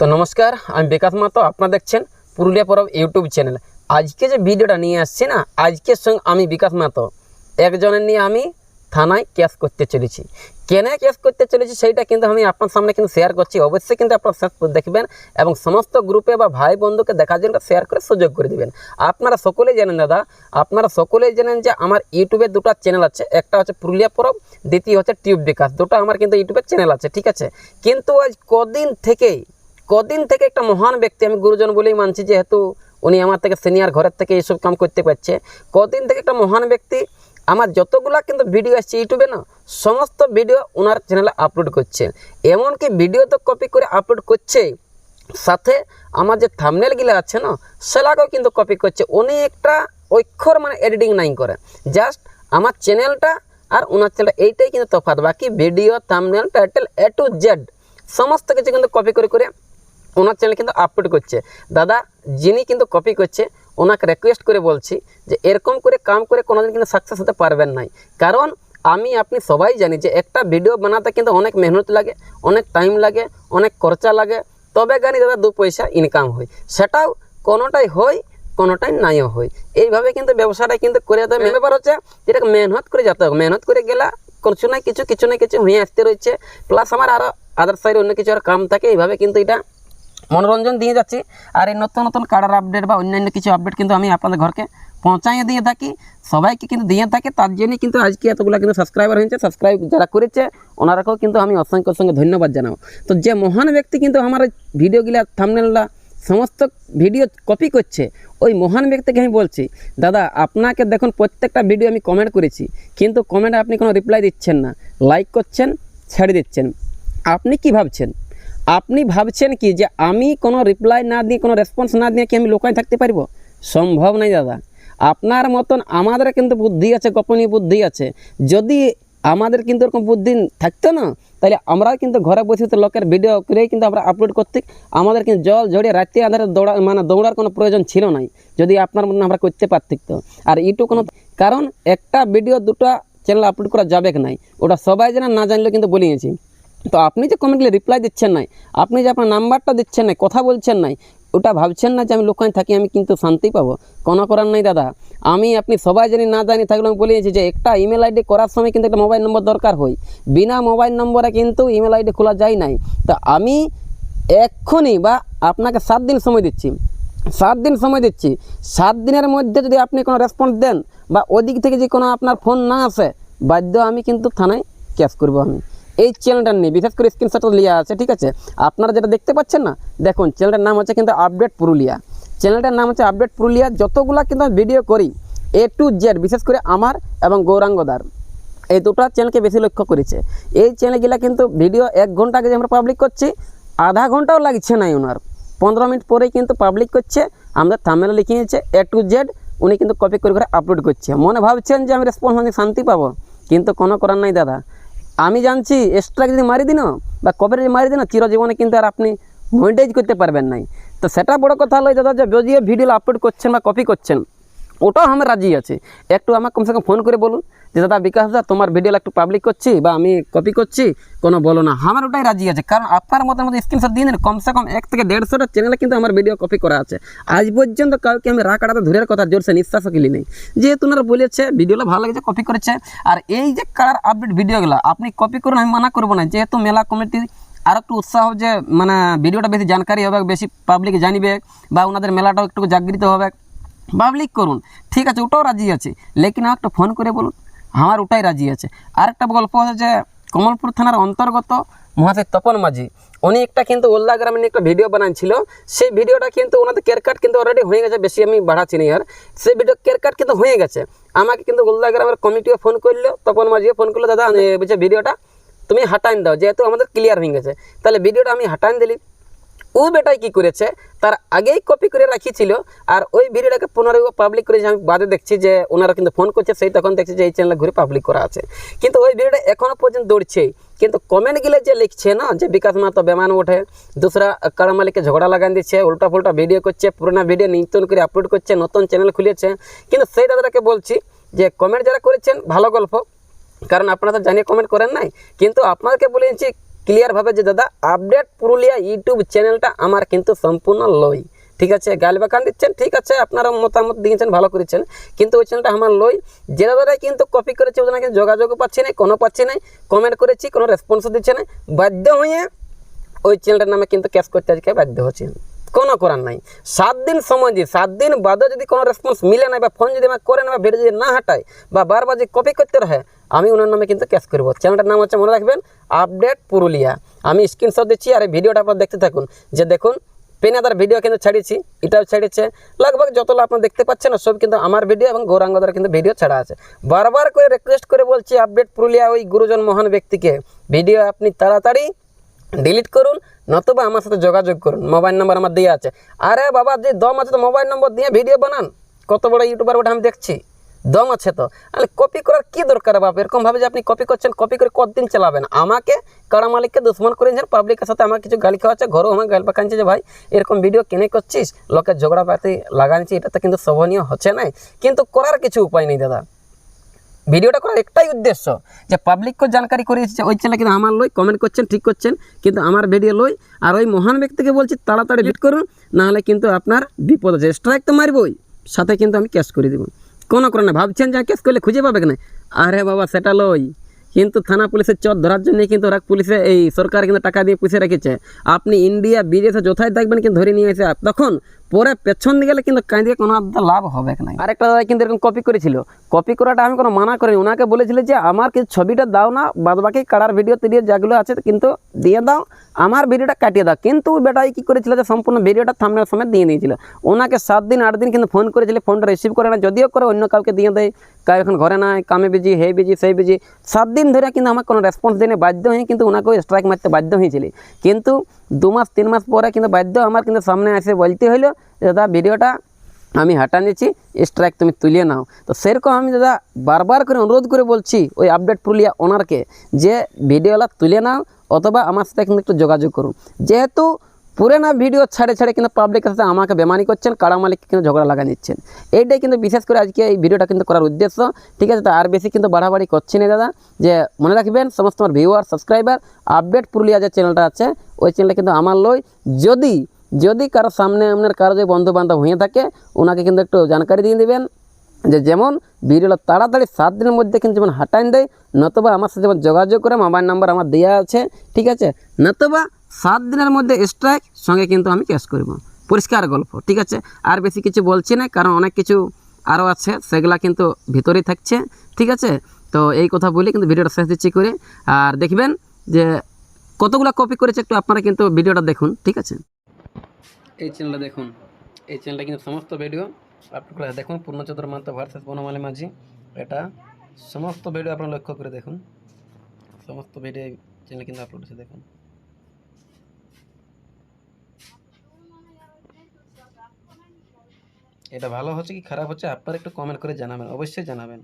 তো নমস্কার, আমি বিকাশ মাতো আপনারা দেখছেন পুরুলিয়া পরব ইউটিউব চ্যানেল। আজকে যে ভিডিওটা নিয়ে আসছি না আজকের সঙ্গে আমি বিকাশ মাতো একজনের নিয়ে আমি থানায় ক্যাশ করতে চলেছি। কেন কেস করতে চলেছি সেইটা কিন্তু আমি আপনার সামনে কিন্তু শেয়ার করছি, অবশ্যই কিন্তু আপনারা শেষ দেখবেন এবং সমস্ত গ্রুপে বা ভাই বন্ধুকে দেখার জন্য শেয়ার করে সুযোগ করে দিবেন। আপনারা সকলেই জানেন দাদা, আপনারা সকলেই জানেন যে আমার ইউটিউবে দুটো চ্যানেল আছে, একটা হচ্ছে পুরুলিয়া পরব, দ্বিতীয় হচ্ছে টিউব বিকাশ। দুটো আমার কিন্তু ইউটিউবের চ্যানেল আছে, ঠিক আছে? কিন্তু আজ কদিন থেকেই কদিন থেকে একটা মহান ব্যক্তি আমি গুরুজন বলেই মানছি, যেহেতু উনি আমার থেকে সিনিয়র ঘরের থেকে এইসব কাম করতে পারছে। কদিন থেকে একটা মহান ব্যক্তি, আমার যতগুলা কিন্তু ভিডিও আসছে ইউটিউবে না, সমস্ত ভিডিও ওনার চ্যানেলে আপলোড করছে। এমনকি ভিডিও তো কপি করে আপলোড করছে, সাথে আমার যে থামনেলগুলো আছে না সেটাকেও কিন্তু কপি করছে। অনেকটা অক্ষর মানে এডিটিং নাই করে। জাস্ট আমার চ্যানেলটা আর ওনার চ্যানেলটা এইটাই কিন্তু তফাৎ। বাকি video thumbnail title A to Z সমস্ত কিছু কিন্তু কপি করে করে ওনার চ্যানেল কিন্তু আপলোড করছে। দাদা, যিনি কিন্তু কপি করছে, ওনাকে রিকোয়েস্ট করে বলছি যে এরকম করে কাম করে কোনোদিন কিন্তু সাকসেস হতে পারবেন নাই। কারণ আমি, আপনি সবাই জানি যে একটা ভিডিও বানাতে কিন্তু অনেক মেহনত লাগে, অনেক টাইম লাগে, অনেক খরচা লাগে। তবে গানি দাদা, দু পয়সা ইনকাম হয়। সেটাও কোনোটাই হয়, কোনোটাই নাইও হয়। এইভাবে কিন্তু ব্যবসাটা কিন্তু করে যেতে হবে ব্যাপার হচ্ছে, যেটাকে মেহনত করে যেতে হবে। মেহনত করে গেলা কিছু না কিছু কিছু না কিছু হয়ে আসতে রয়েছে। প্লাস আমার আরও আদার সাইডে অন্য কিছু আর কাম থাকে। এইভাবে কিন্তু এটা মনোরঞ্জন দিয়ে যাচ্ছি। আর এই নতুন নতুন কার্ডার আপডেট বা অন্যান্য কিছু আপডেট কিন্তু আমি আপনাদের ঘরকে পৌঁছাইয়ে দিয়ে থাকি। সবাইকে কিন্তু দিয়ে থাকি। তার জন্য কিন্তু আজকে এতগুলো কিন্তু সাবস্ক্রাইবার হয়েছে। সাবস্ক্রাইব যারা করেছে, ওনারাকেও কিন্তু আমি অসংখ্য অসংখ্য ধন্যবাদ জানাব। তো যে মহান ব্যক্তি কিন্তু আমার ভিডিওগুলা থামনেলটা সমস্ত ভিডিও কপি করছে, ওই মহান ব্যক্তিকে আমি বলছি, দাদা, আপনাকে দেখুন, প্রত্যেকটা ভিডিও আমি কমেন্ট করেছি, কিন্তু কমেন্টে আপনি কোনো রিপ্লাই দিচ্ছেন না। লাইক করছেন, ছেড়ে দিচ্ছেন। আপনি কি ভাবছেন? আপনি ভাবছেন কি যে আমি কোনো রিপ্লাই না দিয়ে, কোনো রেসপন্স না দিয়ে কি আমি লোকায় থাকতে পারব? সম্ভব নাই দাদা। আপনার মতন আমাদের কিন্তু বুদ্ধি আছে, গোপনীয় বুদ্ধি আছে। যদি আমাদের কিন্তু এরকম বুদ্ধি থাকতো না, তাহলে আমরা কিন্তু ঘরে বসে তো লোকের ভিডিও করে কিন্তু আমরা আপলোড করতে, আমাদের কিন্তু জল ঝরিয়ে রাতে আধারে দৌড়া মানে দৌড়ার কোনো প্রয়োজন ছিল নাই, যদি আপনার মতন আমরা করতে পারতিক তো আর ইউটিউব কোনো, কারণ একটা ভিডিও দুটো চ্যানেল আপলোড করা যাবে নাই, ওটা সবাই যেন না জানলেও কিন্তু বলিয়েছি। তো আপনি যে কমেন্টগুলো রিপ্লাই দিচ্ছেন নাই, আপনি যে আপনার নাম্বারটা দিচ্ছেন নাই, কথা বলছেন নাই, ওটা ভাবছেন না যে আমি লোকায় থাকি, আমি কিন্তু শান্তি পাবো? কোনো করার নাই দাদা। আমি, আপনি সবাই জানি না জানি থাকলে আমি বলিয়েছি যে একটা ইমেল আইডি করার সময় কিন্তু একটা মোবাইল নম্বর দরকার হয়। বিনা মোবাইল নম্বরে কিন্তু ইমেল আইডি খোলা যায় নাই। তো আমি এক্ষুনি বা আপনাকে সাত দিন সময় দিচ্ছি। সাত দিন সময় দিচ্ছি। সাত দিনের মধ্যে যদি আপনি কোনো রেসপন্স দেন বা ওদিক থেকে যে কোনো আপনার ফোন না আসে, বাধ্য আমি কিন্তু থানায় ক্যাশ করব আমি। এই চ্যানেলটা নিয়ে বিশেষ করে স্ক্রিনশটটা লিয়া আছে, ঠিক আছে? আপনারা যেটা দেখতে পাচ্ছেন না, দেখুন চ্যানেলটার নাম হচ্ছে কিন্তু আপডেট পুরুলিয়া চ্যানেলটার নাম হচ্ছে আপডেট পুরুলিয়া যতগুলা কিন্তু আমি ভিডিও করি এ টু জেড বিশেষ করে আমার এবং গৌরাঙ্গদার এই দুটো চ্যানেলকে বেশি লক্ষ্য করেছে। এই চ্যানেলগুলা কিন্তু ভিডিও এক ঘণ্টা আগে আমরা পাবলিক করছি, আধা ঘন্টাও লাগছে না ওনার। পনেরো মিনিট পরেই কিন্তু পাবলিক করছে, আমরা থামেলে লিখিয়েছে এ টু জেড উনি কিন্তু কপি করে করে আপলোড করছে। মনে ভাবছেন যে আমি রেসপন্স আমি শান্তি পাবো? কিন্তু কোনো করার নাই দাদা। আমি জানছি এক্সট্রা যদি মারি দিন, বা কবে যদি মারি দিন, চিরজীবনে কিন্তু আর আপনি মনিটাইজ করতে পারবেন নাই। তো সেটা বড় কথা হলো দাদা যে, যদিও ভিডিও আপলোড করছেন বা কপি করছেন ওটাও আমি রাজি আছি। একটু আমাকে কমসে কম ফোন করে বলুন যে, দাদা বিকাশ দা, তোমার ভিডিও একটু পাবলিক করছি বা আমি কপি করছি, কোনো বলো না। আমার ওটাই রাজি আছে। কারণ আপনার মতো মতো স্ক্রিনশট দিয়ে দিন, কমসে কম এক থেকে দেড়শোটা চ্যানেলে কিন্তু আমার ভিডিও কপি করা আছে। আজ পর্যন্ত কাউকে আমি রা কাটাতে ধরের কথা জোরসে নিঃশ্বাসও কিলি নেই যেহেতু ওনারা বলেছে ভিডিওটা ভালো লেগেছে কপি করেছে। আর এই যে কালার আপডেট ভিডিওগুলো আপনি কপি করুন, আমি মানা করব না। যেহেতু মেলা কমিটি আর একটু উৎসাহ যে মানে ভিডিওটা বেশি জানকারি হবে, বেশি পাবলিক জানিবে বা ওনাদের মেলাটাও একটু জাগৃত হবে। পাবলিক করুন। ঠিক আছে, ওটাও রাজি আছে। লেকিন একটা ফোন করে বলুন, আমার ওটাই রাজি আছে। আর একটা গল্প আছে যে, কমলপুর থানার অন্তর্গত মহাশয় তপন মাঝি, উনি একটা কিন্তু ওল্লা গ্রামে একটা ভিডিও বানাচ্ছিল সেই ভিডিওটা কিন্তু ওনাদের কেয়ারকাট কিন্তু অলরেডি হয়ে গেছে, বেশি আমি বাড়াচ্ছি না আর। সেই ভিডিও কেয়ারকাট কিন্তু হয়ে গেছে। আমাকে কিন্তু ওল্লা গ্রামের কমিটিও ফোন করল, তপন মাঝিও ফোন করল, দাদা বলছে ভিডিওটা তুমি হাটাইন দাও, যেহেতু আমাদের ক্লিয়ার হয়ে গেছে। তাহলে ভিডিওটা আমি হাটাইন দিলি। ও বেটাই কি করেছে? তার আগেই কপি করে রাখিছিল আর ওই ভিডিওটাকে পুনরায় পাবলিক করেছে আমি বাদে দেখছি যে ওনারা কিন্তু ফোন করছে, সেই তখন দেখছি যে এই চ্যানেলে ঘুরে পাবলিক করা আছে। কিন্তু ওই ভিডিওটা এখনও পর্যন্ত দৌড়ছেই। কিন্তু কমেন্ট গিলে যে লিখছে না, যে বিকাশ মাতো বেমান ওঠে, দুসরা কাড়া মালিককে ঝগড়া লাগান দিচ্ছে, উল্টা ফুল্টা ভিডিও করছে, পুরোনো ভিডিও নতুন করে আপলোড করছে, নতুন চ্যানেল খুলেছে। কিন্তু সেই দাদাটাকে বলছি যে কমেন্ট যারা করেছেন, ভালো গল্প। কারণ আপনারা তো জানিয়ে কমেন্ট করেন নাই। কিন্তু আপনাদেরকে বলেছি ক্লিয়ারভাবে যে দাদা আপডেট পুরুলিয়া ইউটিউব চ্যানেলটা আমার কিন্তু সম্পূর্ণ লই। ঠিক আছে গাল বাকান দিচ্ছেন, ঠিক আছে, আপনারা মতামত দিয়েছেন, ভালো করেছেন। কিন্তু ওই চ্যানেলটা আমার লই। যে দাদারাই কিন্তু কপি করেছে, ওদের নাকি যোগাযোগও পাচ্ছি না কোনো পাচ্ছি না কমেন্ট করেছি, কোনো রেসপন্সও দিচ্ছে না বাধ্য হয়ে ওই চ্যানেলটার নামে কিন্তু ক্যাশ করতে আজকে বাধ্য হচ্ছে। কোনো করার নাই। সাত দিন সময় দিই সাত দিন বাদে যদি কোনো রেসপন্স মিলে না বা ফোন যদি আমার করে না বা ভিডিও যদি না হাঁটায় বা বারবার যদি কপি করতে রহে আমি ওনার নামে কিন্তু ক্যাশ করব। চ্যানেলটার নাম হচ্ছে মনে রাখবেন আপডেট পুরুলিয়া আমি স্ক্রিনশট দিচ্ছি আর এই ভিডিওটা আপনারা দেখতে থাকুন। যে দেখুন পেনাদার ভিডিও কিন্তু ছাড়িয়েছি, এটাও ছাড়িয়েছে। লগভগ যতগুলো আপনারা দেখতে পাচ্ছেন, সব কিন্তু আমার ভিডিও এবং গৌরাঙ্গদার কিন্তু ভিডিও ছাড়া আছে। বারবার করে রিকোয়েস্ট করে বলছি আপডেট পুরুলিয়া ওই গুরুজন মহান ব্যক্তিকে। ভিডিও আপনি তাড়াতাড়ি ডিলিট করুন, নতুবা আমার সাথে যোগাযোগ করুন। মোবাইল নাম্বার আমার দেওয়া আছে। আরে বাবা, যে দম আছে তো মোবাইল নম্বর দিয়ে ভিডিও বানান। কত বড় ইউটিউবার ওটা আমি দেখছি। দম আছে তো? আরে কপি করার কি দরকার বাপ? এরকম ভাবে যে আপনি কপি করছেন কপি করে কতদিন চালাবেন? আমাকে কারা মালিককে দুশ্মন করেছেন পাবলিকের সাথে আমার কিছু গালি খাওয়াচ্ছে ঘরেও আমার গাল পাকাচ্ছে যে ভাই, এরকম ভিডিও কেনে করছিস? লোকের ঝগড়া পাতি লাগাচ্ছি এটা তো কিন্তু শোভনীয় হচ্ছে না কিন্তু করার কিছু উপায় নেই দাদা। ভিডিওটা করার একটাই উদ্দেশ্য যে পাবলিককে জানকারি করে দিচ্ছে ওই চ্যানেল কিন্তু আমার লই কমেন্ট করছেন, ঠিক করছেন, কিন্তু আমার ভিডিও লই আর ওই মহান ব্যক্তিকে বলছি, তাড়াতাড়ি ভিট করুন, নাহলে কিন্তু আপনার বিপদ আছে। স্ট্রাইক তো মারবই, সাথে কিন্তু আমি ক্যাশ করে দেবো। কোনো কারণে ভাবছেন যা কেস করলে খুঁজে পাবে না? আরে বাবা, সেটা লই। কিন্তু থানা পুলিশের চর ধরার জন্য কিন্তু ওরা পুলিশে এই সরকার কিন্তু টাকা দিয়ে পুষে রেখেছে। আপনি ইন্ডিয়া, বিদেশে যথায় দেখবেন কিন্তু ধরে নিয়ে এসে, তখন পরে পেছন দিকে গেলে কিন্তু কাঁদিয়ে কোনো আপনার লাভ হবে না আরেকটা দাদা কিন্তু এরকম কপি করেছিল। কপি করাটা আমি কোনো মানা করিনি। ওনাকে বলেছিল যে, আমার কিছু ছবিটা দাও না বাদ বাকি কাড়ার ভিডিও তিডিও যেগুলো আছে কিন্তু দিয়ে দাও, আমার ভিডিওটা কাটিয়ে দাও। কিন্তু বেটাই কী করেছিল যে, সম্পূর্ণ ভিডিওটা থামনের সময় দিয়ে দিয়েছিল ওনাকে সাত দিন, আট দিন কিন্তু ফোন করেছিল। ফোনটা রিসিভ করে না যদিও করে অন্য কাউকে দিয়ে দেয়। কাউ এখন ঘরে নাই, কামে বিজি হে বিজি সেই বিজি সাত দিন ধরে কিন্তু আমার কোনো রেসপন্স দিয়ে বাধ্য হয়ে কিন্তু ওনাকে স্ট্রাইক মারতে বাধ্য হয়েছিল। কিন্তু দু মাস, তিন মাস পরে কিন্তু বাধ্য আমার কিন্তু সামনে এসে বলতে যে দাদা, ভিডিওটা আমি হাঁটা নিয়েছি স্ট্রাইক তুমি তুলিয়ে নাও। তো সেরকম আমি দাদা বারবার করে অনুরোধ করে বলছি ওই আপডেট পুরুলিয়া ওনারকে যে ভিডিওটা তুলে নাও অথবা আমার সাথে কিন্তু একটু যোগাযোগ করুন। যেহেতু পুরানা ভিডিও ছাড়ে ছাড়ে কিন্তু পাবলিকের সাথে আমাকে বেমানি করছেন কারা মালিককে কিন্তু ঝগড়া লাগা নিচ্ছেন এইটাই কিন্তু বিশেষ করে আজকে এই ভিডিওটা কিন্তু করার উদ্দেশ্য। ঠিক আছে, তো আর বেশি কিন্তু বাড়াবাড়ি করছি না দাদা। যে মনে রাখবেন, সমস্ত আমার ভিউয়ার সাবস্ক্রাইবার আপডেট পুরুলিয়া যে চ্যানেলটা আছে, ওই চ্যানেলটা কিন্তু আমার লই। যদি যদি কারও সামনে আপনার কারও যদি বন্ধু বান্ধব হয়ে থাকে ওনাকে কিন্তু একটু জানকারি দিয়ে দেবেন। যে যেমন ভিডিওটা তাড়াতাড়ি সাত দিনের মধ্যে কিন্তু যেমন হাঁটাইন দেয়, নতুবা আমার সাথে যেমন যোগাযোগ করে মোবাইল নাম্বার আমার দেওয়া আছে, ঠিক আছে? নতুবা সাত দিনের মধ্যে স্ট্রাইক সঙ্গে কিন্তু আমি ক্যাশ করব। পরিষ্কার গল্প, ঠিক আছে? আর বেশি কিছু বলছি না, কারণ অনেক কিছু আরও আছে, সেগুলা কিন্তু ভিতরেই থাকছে, ঠিক আছে? তো এই কথা বলি কিন্তু ভিডিওটা শেষ দিচ্ছি করে। আর দেখবেন যে কতগুলো কপি করেছে একটু আপনারা কিন্তু ভিডিওটা দেখুন, ঠিক আছে? এই চ্যানেলটা দেখুন। এই চ্যানেলটা কিন্তু সমস্ত ভিডিও আপলোড দেখুন। পূর্ণচন্দ্র মাহাতো ভার্সেস বনমালী মাঝি। এটা সমস্ত ভিডিও আপনারা লক্ষ্য করে দেখুন। সমস্ত ভিডিও চ্যানেলে কিন্তু আপলোড হচ্ছে দেখুন। এটা ভালো হচ্ছে কি খারাপ হচ্ছে? আপনারা একটু কমেন্ট করে জানাবেন। অবশ্যই জানাবেন।